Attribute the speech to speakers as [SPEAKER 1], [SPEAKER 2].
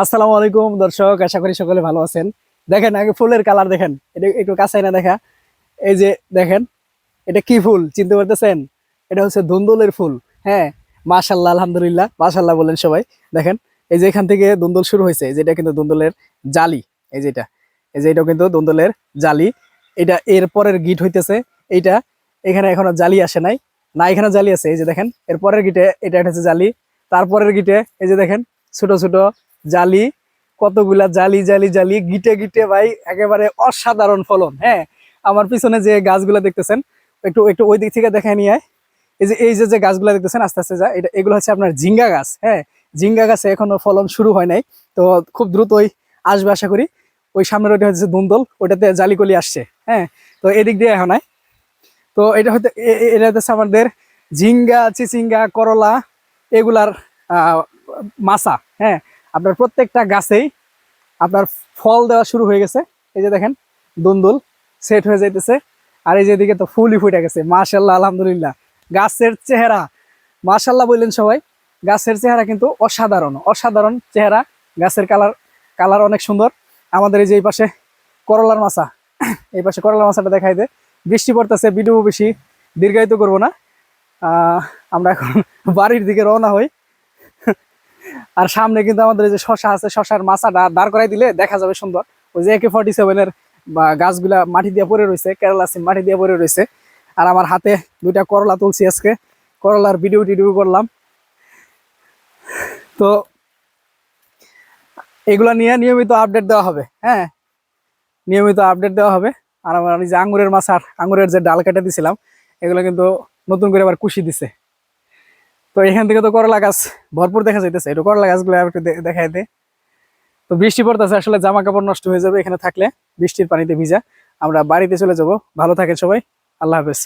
[SPEAKER 1] আসসালামু আলাইকুম, দর্শক, আশা করি সকলে ভালো আছেন। দেখেন, আগে ফুলের কালার দেখেন। এটা একটু কাছে না দেখা। এই যে দেখেন, এটা কি ফুল? চিনতে পারতেছেন? এটা হচ্ছে ধুন্দুলের ফুল। হ্যাঁ মাশাল্লাহ আলহামদুলিল্লাহ মাশাল্লাহ বলেন সবাই। দেখেন, এই যে এখান থেকে দুন্দুল শুরু হয়েছে। যেটা কিন্তু দুন্দুলের জালি। এই যেটা এই যে এটাও কিন্তু দুন্দুলের জালি। এটা এর পরের গিট হইতেছে। এইটা এখানে এখনও জালি আসে নাই। না, এখানে জালি আছে। এই যে দেখেন, এর পরের গিটে এটা হচ্ছে জালি। তারপরের গিটে, এই যে দেখেন, ছোট ছোট জালি, কতগুলা জালি জালি জালি, গিটে গিটে ভাই, একেবারে অসাধারণ ফলন হ্যাঁ? আমার পিছনে যে গাছগুলো দেখতেছেন, একটু একটু ওই দিক থেকে দেখে নিয়ে এই যে এই যে যে গাছগুলো দেখতেছেন, আস্তে আস্তে যা, এটা, এগুলো হচ্ছে আপনার ঝিঙ্গা গাছ হ্যাঁ? ঝিঙ্গা গাছে এখনও ফলন শুরু হয় নাই, তো খুব দ্রুতই আসবে আশা করি। ওই সামনের ওইটা হচ্ছে দুন্দল, ওটাতে জালিকলি আসছে হ্যাঁ? তো এদিক দিয়ে এখন। তো এটা এ- এটা হচ্ছে আমাদের ঝিঙ্গা, চিচিঙ্গা, করলা, এগুলার মাছা হ্যাঁ? আপনার প্রত্যেকটা গাছেই আপনার ফল দেওয়া শুরু হয়ে গেছে। এই যে দেখেন, দুন্দুল সেট হয়ে যাইতেছে। আর এই যে এদিকে তো ফুলই ফুটে গেছে। মাশাল্লাহ আলহামদুলিল্লাহ। গাছের চেহারা মাশাল্লাহ বললেন সবাই, গাছের চেহারা কিন্তু অসাধারণ অসাধারণ চেহারা। গাছের কালার কালার অনেক সুন্দর। আমাদের এই যে এই পাশে করলার মাছা, এই পাশে করলার মাছাটা দেখাই দে। বৃষ্টি পড়তেছে ভিডিও বেশি, দীর্ঘায়িত করব না। আমরা এখন বাড়ির দিকে রওনা হই। আর সামনে কিন্তু আমাদের যে শশা আছে, শশার মাছাটা দাঁড় করাই দিলে দেখা যাবে সুন্দর। ওই যে একে ফর্টি সেভেনের গাছগুলা মাটি দিয়ে পড়ে রয়েছে, কেরালা সিম মাটি দিয়ে পড়ে রয়েছে। আর আমার হাতে দুইটা করলা তুলছি আজকে। করলার ভিডিও টিডিও করলাম। তো এগুলা নিয়ে নিয়মিত আপডেট দেওয়া হবে হ্যাঁ? নিয়মিত আপডেট দেওয়া হবে। আর আমার যে আঙ্গুরের মাছ আর আঙ্গুরের যে ডাল কেটে দিছিলাম, এগুলো কিন্তু নতুন করে আবার কুশি দিছে। তো এখান থেকে তো করলা গাছ ভরপুর দেখা যাইতেছে। একটু করলা গাছগুলো একটু দেখাই দে। তো বৃষ্টি পড়তেছে, আসলে জামা কাপড় নষ্ট হয়ে যাবে এখানে থাকলে। বৃষ্টির পানিতে ভিজা। আমরা বাড়িতে চলে যাব। ভালো থাকে সবাই। আল্লাহ হাফেজ।